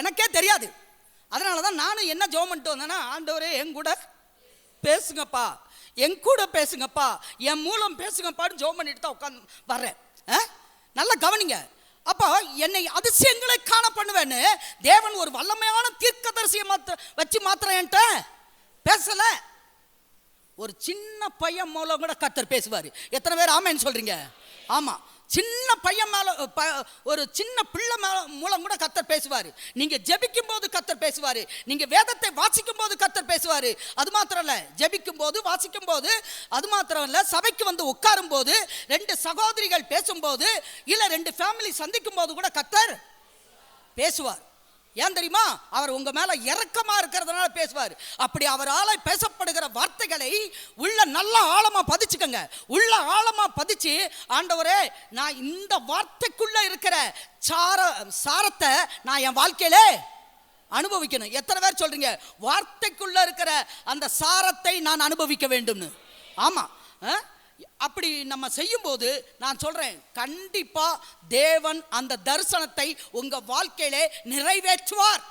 எனக்கே தெரியாது. அதனால தான் நானும் என்ன ஜோம் பண்ணிட்டு வந்தேன்னா ஆண்டவரே என் கூட பேசுங்கப்பா. என் கூட பேசுங்கப்பா. என் மூலம் பேசுங்கப்பான்னு ஜோம் பண்ணிட்டு தான் உட்காந்து வர்றேன். ஆ? நல்லா கவனிங்க. அப்போ என்னை அதிசயங்களை காண பண்ணுவேன்னு தேவன் ஒரு வல்லமையான தீர்க்கதரிசியை மாத்த வச்சு மாத்திரம் என்கிட்ட பேசலை. ஒரு சின்ன பையன் மூலம் கூட கத்தர் பேசுவார். எத்தனை பேர் ஆமேன்னு சொல்கிறீங்க ஆமாம் சின்ன பையன் மேலே ப- ஒரு சின்ன பிள்ளை மேல மூலம் கூட கத்தர் பேசுவார். நீங்கள் ஜெபிக்கும் போது கத்தர் பேசுவார். நீங்கள் வேதத்தை வாசிக்கும் போது கத்தர் பேசுவார். அது மாத்திரம் இல்லை ஜெபிக்கும் போது வாசிக்கும் போது அது மாத்திரம் இல்லை சபைக்கு வந்து உட்காரும் போது ரெண்டு சகோதரிகள் பேசும்போது இல்லை ரெண்டு ஃபேமிலி சந்திக்கும் போது கூட கத்தர் பேசுவார். ஏன் தெரியுமா? அவர் உங்க மேல இறக்கமா இருக்கிறதுனால பேசுவார். அப்படி அவரால் பேசப்படுகிற வார்த்தைகளை உள்ள நல்லா ஆழமா பதிச்சுக்கங்க. உள்ள ஆழமா பதிச்சு ஆண்டவரே நான் இந்த வார்த்தைக்குள்ள இருக்கிற சார சாரத்தை நான் என் வாழ்க்கையிலே அனுபவிக்கணும். எத்தனை பேர் சொல்றீங்க? வார்த்தைக்குள்ள இருக்கிற அந்த சாரத்தை நான் அனுபவிக்க வேண்டும்னு. ஆமா. அஹ்? அப்படி நம்ம செய்யும்போது நான் சொல்றேன் கண்டிப்பா தேவன் அந்த தரிசனத்தை உங்க வாழ்க்கையிலே நிறைவேற்றுவார்.